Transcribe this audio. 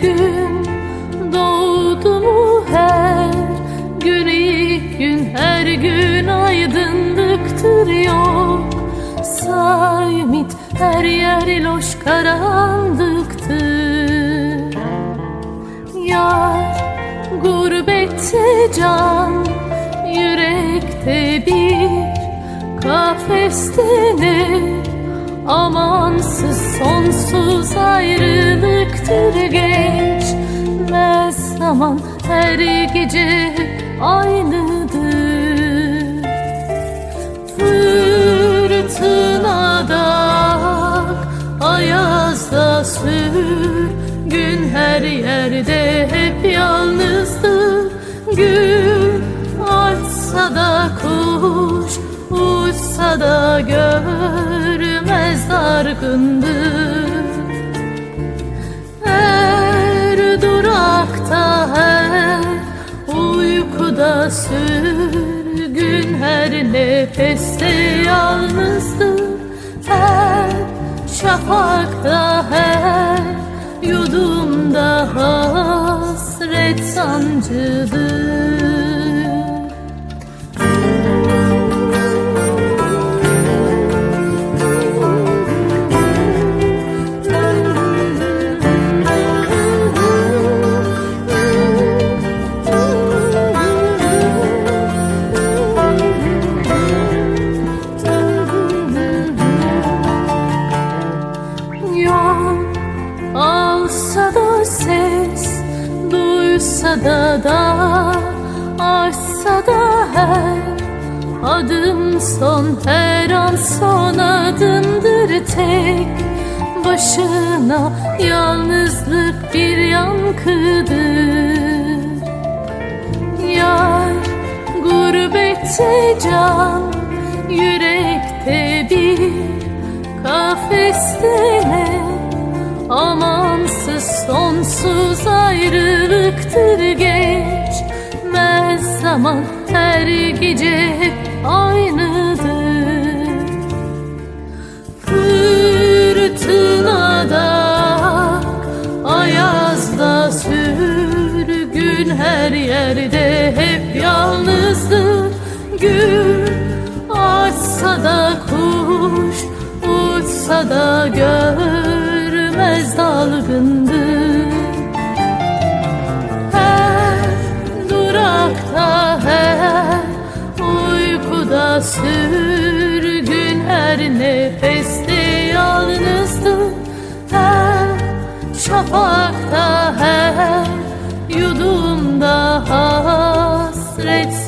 gün doğdu mu her gün ilk gün her gün aydınlıktır yok. Saymit her yer loş karanlıktır. Yar gurbette can yürekte bir kafeste ne amansız son zaman her gece aynıdır. Fırtınada ayazda sür Gün her yerde hep yalnızdır. Gül açsa da kuş uçsa da görmez dargındır uykuda sürgün her nefeste yalnızdır her şafakta her yudumda hasret sancıdır Duysa da da Açsa da her Adım son her an son adımdır tek Başına. Yalnızlık bir yankıdır. Yar gurbette can Yürekte bir kafeste ne Amansız sonsuz ayrılıktır geçmez zaman her gece hep aynıdır. Fırtınada ayazda sürgün her yerde hep yalnızdır. Gül sürdün her nefeste yalnızdın Her şafakta her yudumda hasret